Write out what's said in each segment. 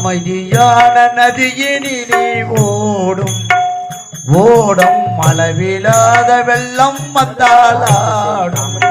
அமைதியான நதியினிலே ஓடும். ஓடும் அளவிலாத வெள்ளம் வந்தாலாடும் லாஸ்ட்ல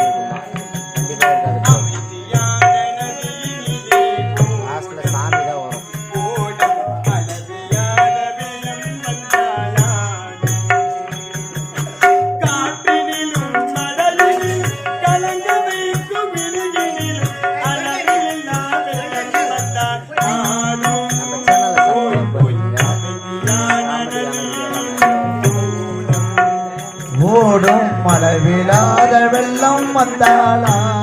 வெள்ளம்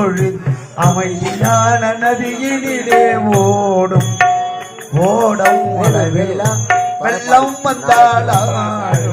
பொழுது அமைதியான நதியினிலே ஓடும். ஓடும் அளவிலா வெள்ளம் வந்தாலாடும்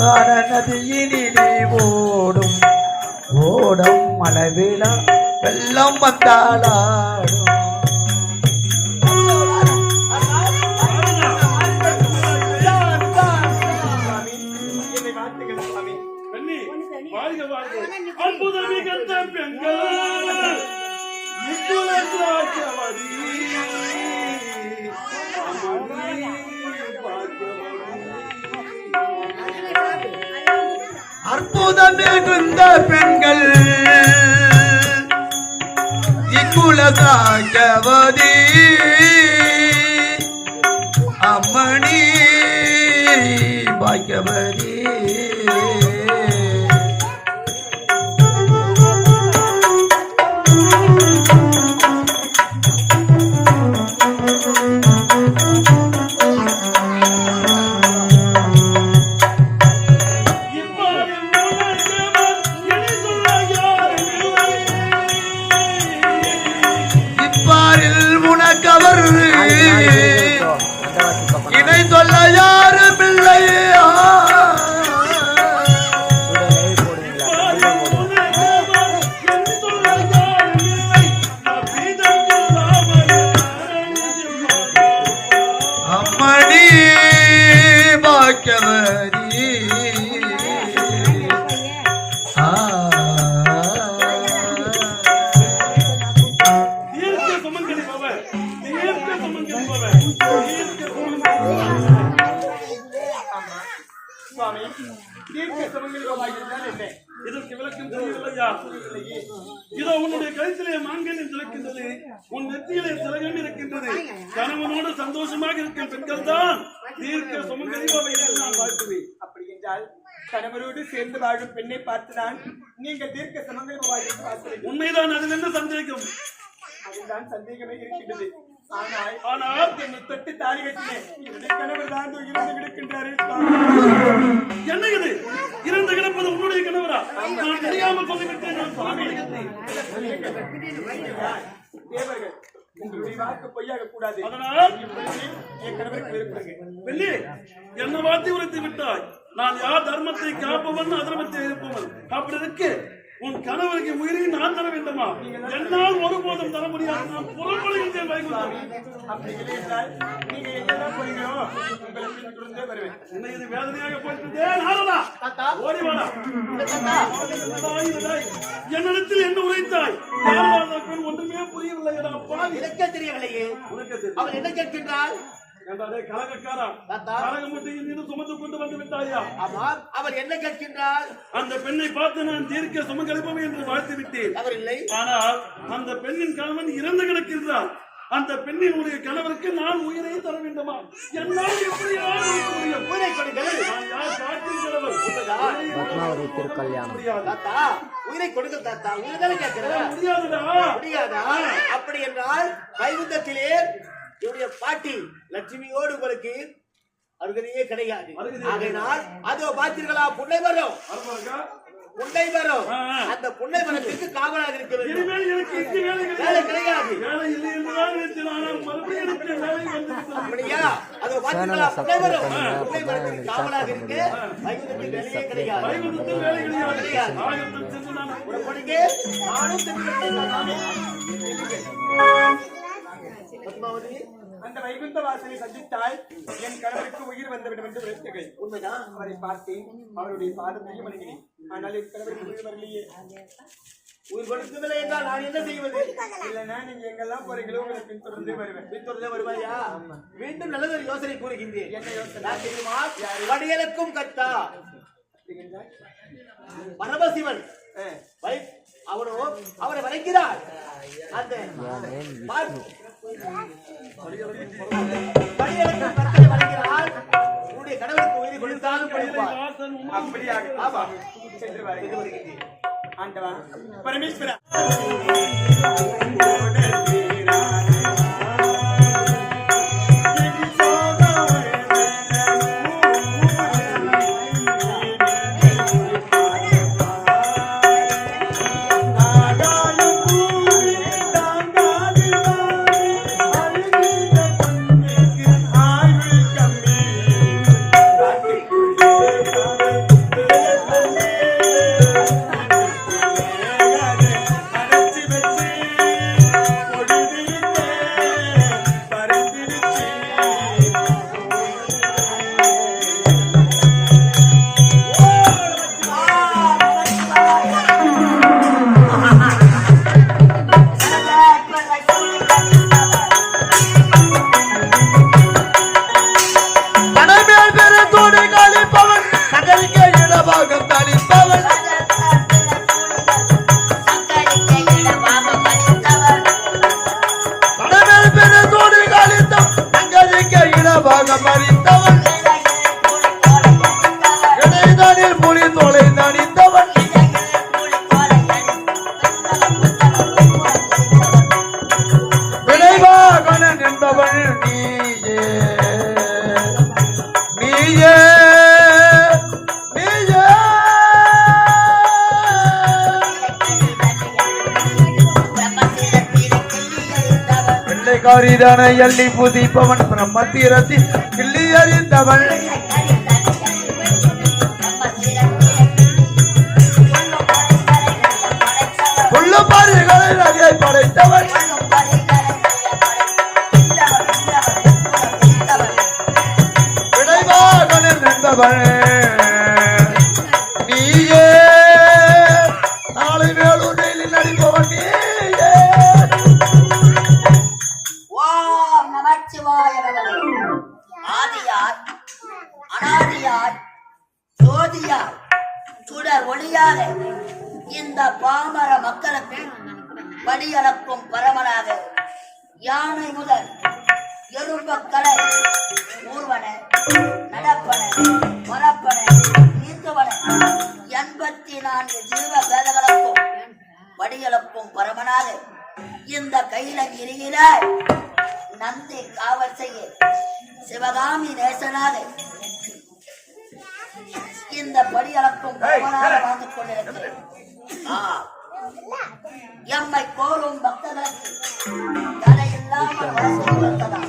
அமைதியான நதியினிலே ஓடும். ஓடும் அளவிலா வெள்ளம் வந்தாலாடும் அற்புதம் மிகுந்த பெண்கள். இக்குலதாக்கவதீ சந்தோஷமாக இருக்கும் பெண்கள் தான் தீர்க்க சுமங்கலி பவ என்று நான் வாழ்த்துவேன். அப்படி என்றால் கணவரோடு சேர்ந்து வாழும் பெண்ணை பார்த்துதான் நீங்கள் தீர்க்க பார்க்கிறீர்கள் உண்மைதான் அதில் என்ன சந்தேகம்? அதுதான் சந்தேகமே இருக்கின்றது. ஆனால் ஆனால் என்னை தொட்டு தாலி கட்டினேன் என்னுடைய கணவர் தான் இருந்து கிடக்கின்றாரே. என்ன இது? இறந்து கிடப்பது உன்னுடைய கணவரா? நான் தெரியாமல் சொல்லிவிட்டேன் நான் சுவாமி. தேவர்கள் உங்களுடைய வாக்கு பொய்யாக கூடாது. அதனால் என் கணவருக்கு விருப்பங்க வெள்ளி என்ன வார்த்தை உரைத்து விட்டாய். நான் யார் தர்மத்தை காப்பவன் அதர்மத்தை இருப்பவன் அப்படி இருக்கு உன் கணவருக்கு உயிரை நான் தர வேண்டுமா? என்னால் ஒருபோதும் தர முடியாது. நான் புறப்படுகின்றேன் வைகுந்தம் அப்படி இல்லை என்றால் நீங்க எங்கெல்லாம் போறீங்களோ உங்களை பின்தொடர்ந்தே வருவேன் என்ன இது வேதனையாக போயிட்டு நாரதா. ஓடி வாடா. என்னிடத்தில் என்ன உரைத்தாய்? ஒன்றுமே புரியவில்லையடா பாவி. எனக்கே தெரியவில்லையே. உனக்கு. அவள் என்ன கேட்கின்றாள்? அவள் என்ன கேட்கின்றாள் அந்த பெண்ணை பார்த்து நான் தீர்க்க சுமங்கலிப்பம் என்று வாழ்த்து விட்டேன். அவர் இல்லை. ஆனால் அந்த பெண்ணின் கணவன் இறந்து கிடக்கின்றார். அந்த பெண்ணினுடைய கணவருக்கு நான் உயிரை தர வேண்டுமா? என்னால் முடியும்? உயிரை முடியாது. தாத்தா உயிரை கொடுங்கள் தாத்தா. உயிரை தானே கேட்கிறேன் முடியாதுடா. முடியாதா? அப்படி என்றால் வைகுந்தத்திலே இவருடைய பாட்டி லட்சுமியோடு உங்களுக்கு அருகதையே கிடையாது. ஆகையினால் அதோ பார்த்தீர்களா புன்னை மரம் ஆ, ஆ. அந்த புன்னை மரத்திற்கு காவலாக இருக்க வேண்டும். வேலை கிடையாது. அப்படியா? அதோ மரத்திற்கு காவலாக இருக்க வைகுந்தத்தில் வேலையே வைகுந்தத்தில் வேலை பத்மாவதி அந்த வைகுந்த வாசலை சந்தித்தால் என் கணவருக்கு உயிர் வந்துவிடும் என்று விளக்குகள் உண்மைதான். அவரை பார்த்தேன். அவருடைய பாதத்தையும் வணங்கினேன் ஆனால் என் கணவருக்கு உயிர் வரலையே. உயிர் கொடுக்கவில்லை என்றால் நான் என்ன செய்வது? இல்லைன்னா நீங்க எங்கெல்லாம் போறீங்களோ உங்களை பின்தொடர்ந்தே வருவேன். பின்தொடர்ந்தே வருவாயா? மீண்டும் நல்லதொரு யோசனை கூறுகின்றேன். என்ன யோசனை? நான் தெரியுமா? வடியலுக்கும் கத்தா பரமசிவன். வை- அவரோ அவரை வணங்கிறார் அந்த உன்னுடைய கடவுளுக்கு உயிரை கொடுத்தாலும் கொடுப்பார். அப்படியாக ஆமா சென்று வருகிறேன் ஆண்டவா பரமேஸ்வரா நீயே நீயே. வெள்ளைக்காரிதான எள்ளி புதிப்பவன் பிரம்மத்திரத்தி கிள்ளி அறிந்தவன் ஆதியார் அனாதியார் ஜோதியார் சுடர் ஒளியாக இந்த பாமர மக்களுக்கு வழியளக்கும் பரமனாக யானை முதல் எறும்பக்கலை ஊர்வன நடப்பன மரப்பன நீத்துவன எண்பத்தி நான்கு ஜீவ வேதங்களுக்கும் வடியளக்கும் பரமனாக இந்த கையில கைலகிரியில நந்தி காவல் செய்ய சிவகாமி நேசனாக இந்த படியளக்கும் பரமனாக வாழ்ந்து கொண்டிருக்கிறேன். எம்மை கோரும் பக்தர்களுக்கு தடையில்லாமல் வசதி வந்ததா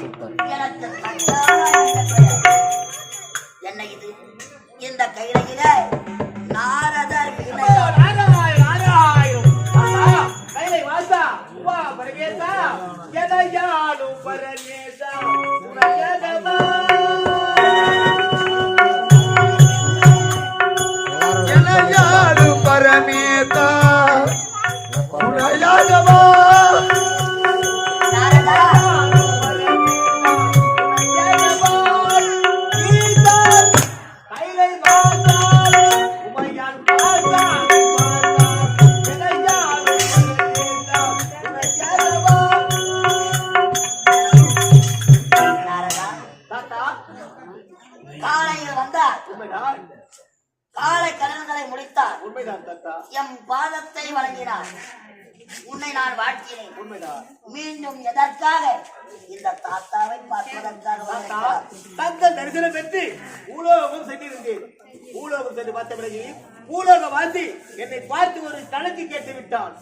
வரத்தை வழங்கினார். உன்னை நான் வாழ்த்தினேன். உண்மைதான். மீண்டும் எதற்காக? இந்த தாத்தாவை பார்ப்பதற்காக. தங்கள் தரிசனம் பெற்று பூலோகம் சென்றிருந்தேன். பூலோகம் சென்று பார்த்த பிறகு பூலோக வாசி என்னை பார்த்து ஒரு கணக்கு கேட்டு விட்டான்.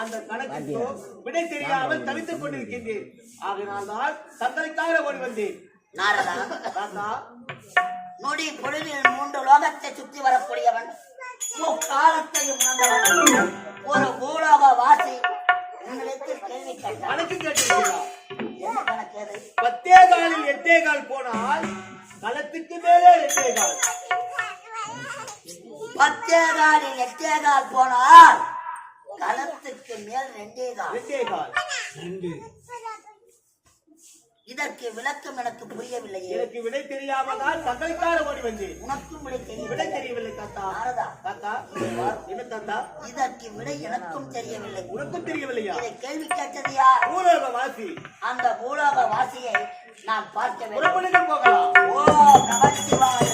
அந்த கணக்குக்கு விடை தெரியாமல் தவித்துக் கொண்டிருக்கின்றேன். ஆகையினால் தான் தங்களுக்காக ஓடி வந்தேன். நாரதா தாத்தா. நொடி பொழுதில் மூன்று லோகத்தை சுற்றி வரக்கூடியவன் முக்காலத்தையும் உணர்ந்தவன் ஒரு பூலோக வாசி உன்னிடத்தில் கேள்வி கேட்டான். கணக்கு கேட்டிருக்கிறா. என்ன கணக்கு அது? பத்தே காலில் எட்டே கால் போனால் களத்துக்கு மேலே எட்டே கால். பத்தே காலில் எட்டே கால் போனால் களத்துக்கு மேல் ரெண்டே கால். எட்டே கால். இதற்கு விளக்கம் எனக்கு புரியவில்லையே. எனக்கு விடை தெரியாமல் தான் தங்களுக்காக ஓடி வந்தேன். உனக்கும் விடை விடை தெரியவில்லை தாத்தா. நாரதா. தாத்தா என்ன தாத்தா? இதற்கு விடை எனக்கும் தெரியவில்லை. உனக்கும் தெரியவில்லையா? இதை கேள்வி கேட்டது யார்? பூலோக வாசி. அந்த பூலோக வாசியை நான் பார்க்க புறப்படுங்க போகலாம். ஓ நமச்சிவாய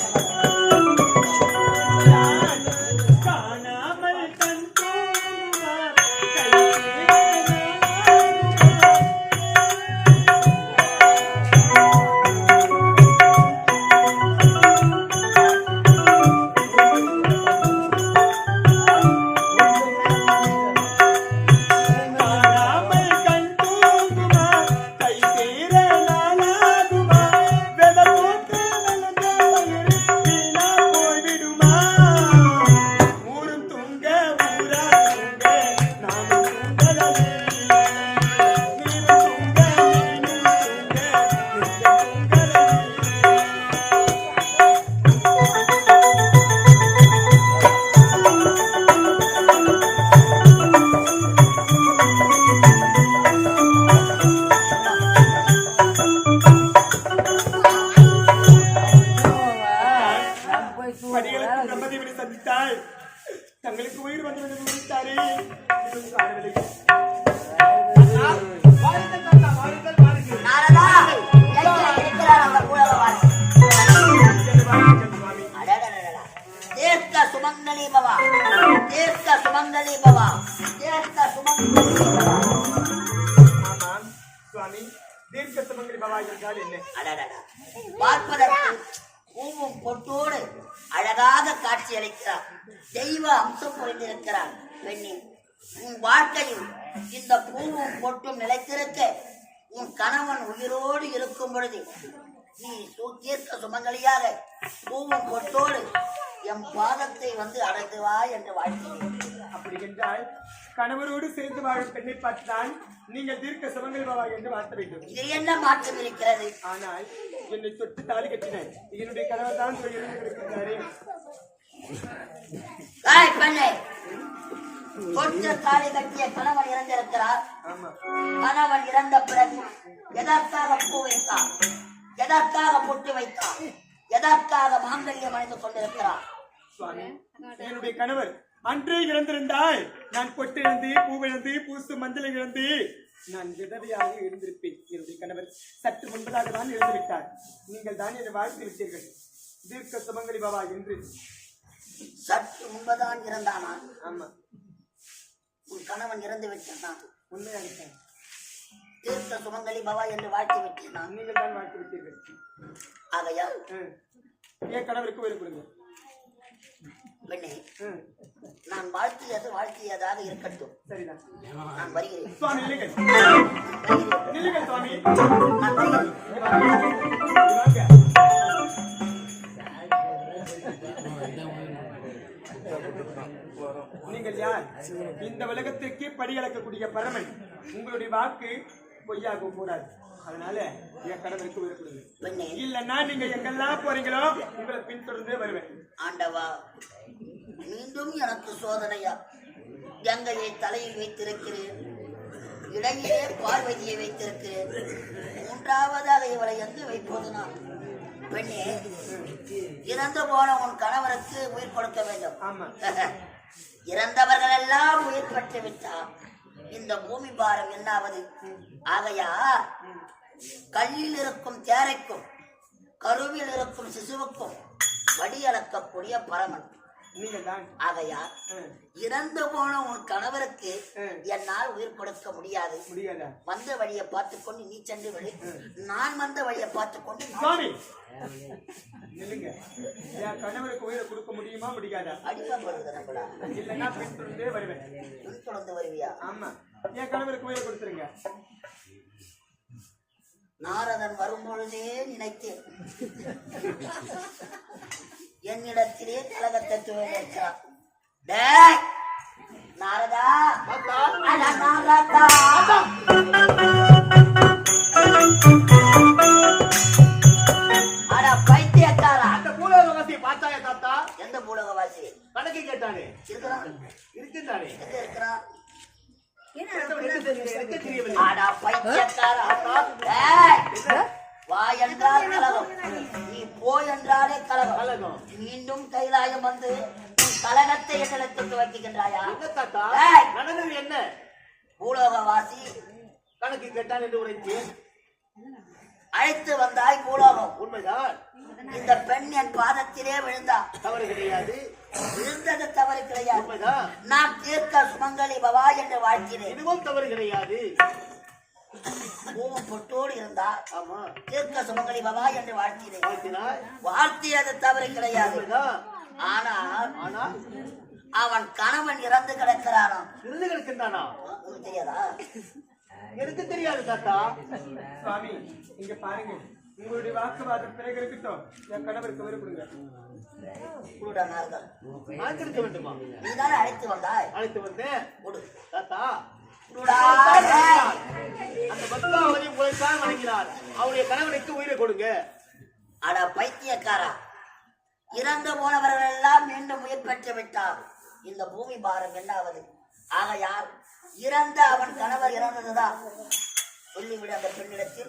பூவும் பொட்டும் நிலைத்திருக்க உன் கணவன் உயிரோடு இருக்கும் பொழுது நீ தீர்க்க சுமங்கலியாக பூவும் பொட்டோடு எம் பாதத்தை வந்து அடைந்து வா என்று வாழ்க்கிறேன் அப்படி என்றால் கணவரோடு சேர்ந்து வாழும் பெண்ணை பார்த்தால் நீங்கள் தீர்க்க சுமங்கலி பவா என்று வாழ்த்த வேண்டும். இதில் என்ன மாற்றம் இருக்கிறது? ஆனால் என்னை தொட்டு தாலி கட்டினேன். என்னுடைய கணவர் தான் இருக்கின்றாரே தொட்டு தாலி கட்டிய கணவன் இறந்திருக்கிறார். ஆமா. கணவன் இறந்த பிறகு எதற்காக பூ வைத்தார்? எதற்காக பொட்டு வைத்தார்? எதற்காக மாங்கல்யம் கொண்டிருக்கிறார்? என்னுடைய கணவர் அன்றே இறந்திருந்தால் நான் பொட்டிழந்து பூவிழந்து பூசு மஞ்சள் இழந்து நான் விதவையாக இருந்திருப்பேன். என்னுடைய கணவர் சற்று முன்பதாக தான் நீங்கள் தான் என்னை வாழ்த்து விட்டீர்கள். தீர்க்க சுமங்கலி பாபா என்று. சற்று முன்பதான் இறந்தானா ஆமா. உன் கணவன் இறந்து விட்டான் உண்மையாக இருக்கேன். தீர்த்த சுமங்கலி பவா என்று வாழ்த்து விட்டான் நீங்கள் தான் வாழ்த்து விட்டீர்கள். ஆகையால்? ம். என் கணவருக்கு வேறு கொடுங்க? பெண்ணே ம். நான் வாழ்த்தியது வாழ்த்தியதாக இருக்கட்டும். நான் வருகிறேன். சுவாமி. நில்லுங்கள் சுவாமி. நான் வருகிறேன். நீங்கள் யார்? இந்த உலகத்திற்கு படியளக்கக்கூடிய பரமன். உங்களுடைய வாக்கு பொய்யாக கூடாது அதனால என் கடமைக்கு பெண்ணே இல்லைன்னா நீங்க எங்கெல்லாம் போறீங்களோ உங்களை பின்தொடர்ந்தே வருவேன். ஆண்டவா மீண்டும் எனக்கு சோதனையா? கங்கையை தலையில் வைத்திருக்கிறேன். இடையிலே பார்வதியை வைத்திருக்கிறேன். மூன்றாவதாக இவளை எங்கு வைப்பது நான்? பெண்ணே. இறந்து போன உன் கணவருக்கு உயிர் கொடுக்க வேண்டும். இறந்தவர்கள் எல்லாம் உயிர் பெற்று விட்டார். இந்த பூமி பாரம் என்னாவது? ஆகையா கல்லில் இருக்கும் தேரைக்கும் கருவில் இருக்கும் சிசுவுக்கும் வடி அளக்கக்கூடிய பரமன் ஆகையால் இறந்து போன உன் கணவருக்கு என்னால் உயிர் கொடுக்க முடியாது. வந்த வழியை பார்த்துக் கொண்டு நீ சென்று விடு. நான் வந்த வழியை பார்த்துக் கொண்டு நான் சுவாமி! நில்லுங்க. என் கணவருக்கு உயிரை கொடுக்க முடியுமா முடியாதா? அடிப்பா போடுறது நம்மளா இல்லைன்னா பின்தொடர்ந்தே வருவேன். துணி தொடர்ந்து வருவியா? ஆமா. என் கணவருக்கு உயிரை கொடுத்துருங்க. நாரதன் வரும்பொழுதே நினைத்தேன் என்னிடத்திலே கலகத்தை துவங்கிச்சான் டேய் நாரதா. நாரதா. அட பைத்தியக்காரா. அந்த பூலோகவாசியை பார்த்தாயா தாத்தா? எந்த பூலகவாசி? கணக்கு கேட்டானே. இருக்கிறான். இருக்கின்றானே எங்க இருக்கிறான்? அட பைத்தியக்காரா. வா என்றால் கலகம். நீ போ என்றாலே கலகம். மீண்டும் கைலாயம் வந்து கலகத்தை என்னிடத்தில் துவக்குகின்றாயா! நடந்தது என்ன? பூலோகவாசி. கணக்கு கேட்டான் என்று உரைத்தேன் அழைத்து வந்தாய் பூலோகம். உண்மைதான். இந்த பெண் என் பாதத்திலே விழுந்தா. தவறு கிடையாது. விழுந்தது தவறு கிடையாது. உண்மைதான். நான் தீர்க்க சுமங்கலி பவா என்று வாழ்த்தினேன். இதுவும் தவறு கிடையாது. பூவும் பொட்டோடு இருந்தா தீர்க்க சுமங்கலி பவா என்று வாழ்த்தினேன். வாழ்த்தியது தவறு கிடையாது. ஆனால் ஆனால் அவன் கணவன் இறந்து கிடக்கிறானாம். இருந்து கிடக்கின்றானா? தெரியாதா? எனக்கு தெரியாது தாத்தா. சுவாமி இங்க பாருங்க. உங்களுடைய வாக்குவாதம் பிறகு இருக்கட்டும் என் கணவருக்கு உயிரை கொடுங்க. வேண்டுமா? நீ தானே அழைத்து வந்தாய். அழைத்து வந்தேன். குடு. தாத்தா. அந்த பத்மாவதி உங்களை தான் வணங்கினார். அவருடைய கணவனுக்கு உயிரை கொடுங்க. அட பைத்தியக்காரா. இறந்து போனவர்கள் எல்லாம் மீண்டும் உயிர் பெற்று விட்டார். இந்த பூமி பாரம் என்னாவது ஆகையால் இறந்த அவன் கணவர் இறந்ததுதான். சொல்லிவிடு அந்த பெண்ணிடத்தில்.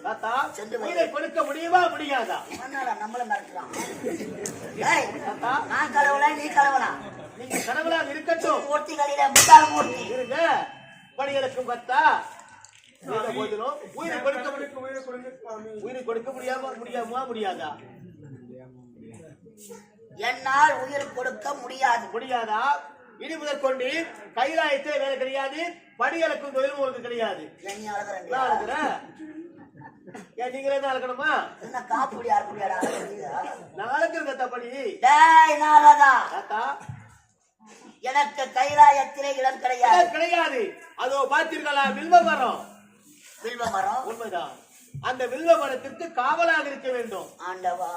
சென்று. உயிரை கொடுக்க முடியுமா முடியாதா? மன்னாடா நம்மள மிரட்டுறான் டேய், தாத்தா. நான் கலவலா நீ நீங்க கணவனாக இருக்கட்டும். மூர்த்திகளிலே முட்டாள் மூர்த்தி. இருங்க. கொடுங்க சுவாமி. உயிரை கொடுக்க முடியாம முடியாமா முடியாதா? என்னால் உயிர் கொடுக்க முடியாது. முடியாதா? இனி முதற்கொண்டு கைலாயத்தே வேலை கிடையாது படிகளுக்கும் தொழில் உங்களுக்கு கிடையாது. ஏன் நீங்களே தான் அழகணுமா? என்ன காப்புடி ஆறுபடியாடா நான் அழகிற கத்தா படி டேய் நாரதா. தாத்தா? எனக்கு கைலாயத்திலே இடம் கிடையாது. கிடையாது. அதோ பார்த்தீர்களா வில்வ மரம்? வில்வ மரம்? உண்மைதான். அந்த வில்வ மரத்திற்கு காவலாக இருக்க வேண்டும். ஆண்டவா.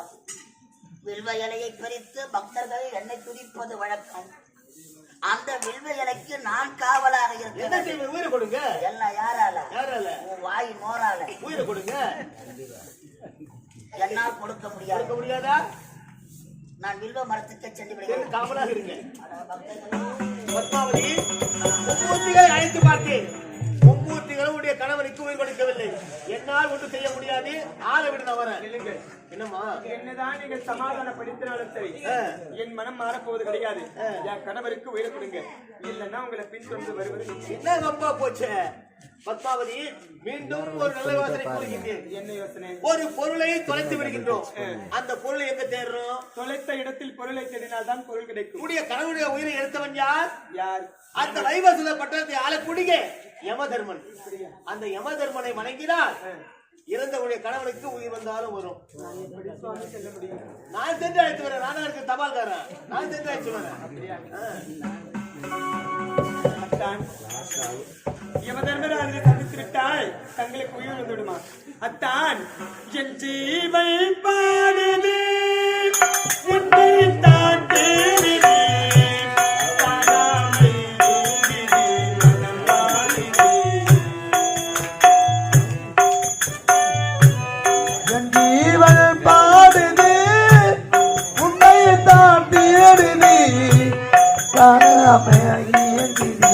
வில்வ இலையை பிரித்து பக்தர்கள் என்னை துதிப்பது வழக்கம். அந்த வில்வ இலைக்கு நான் காவலாக செய்வது உயிரை கொடுங்க. எல்லாம் யாரால? யாரால? உன் வாய் மோரால. உயிரை கொடுங்க. என்னால் கொடுக்க முடியாது. கொடுக்க முடியாதா? நான் வில்வ மரத்துக்கு சென்று விடுகிறேன். காவலாக இருங்க. அட பக்தர்களே, அழைத்து பார்த்தேன். கணவனுக்கு உயிர் கொடுக்கவில்லை என்னால் ஒன்றும் செய்ய முடியாது. ஆளை விடு நான் வரேன். இல்லைங்க என்னம்மா? என்னதான் நீங்க சமாதானப்படுத்தினாலும் சரி. என் மனம் மாறப்போவது கிடையாது. என் கணவருக்கு உயிரை கொடுங்க. இல்லைன்னா உங்களை பின்தொடர்ந்து வருவது. என்ன ரொம்ப போச்சு? பத்மாவதி மீண்டும் ஒரு நல்ல யோசனை கூறுகின்றேன். என்ன யோசனை? ஒரு பொருளை தொலைத்து விடுகின்றோம். அந்த பொருளை எங்க தேடுறோம்? தொலைத்த இடத்தில் பொருளை தேடினால் தான் பொருள் கிடைக்கும். உடைய கணவனுடைய உயிரை எடுத்தவன் யார்? யார்? அந்த வைவசுத பட்டணத்தை ஆளக்கூடிய யமதர்மன். அந்த யமதர்மனை வணங்கினால் இறந்தவனுடைய கணவனுக்கு உயிர் வந்தாலும் வரும். நான் முடியும் நான் சென்று அழைத்து வரேன். நானும் இருக்க தபால்காரன். நான் சென்று அழைத்து வரேன். யமதர்மராஜனை சந்தித்து விட்டால் தங்களுக்கு உயிர் வந்துவிடுமா? அத்தான். என் ஜீவை பாடுது. உன்னை தான் காணாம இயங்குது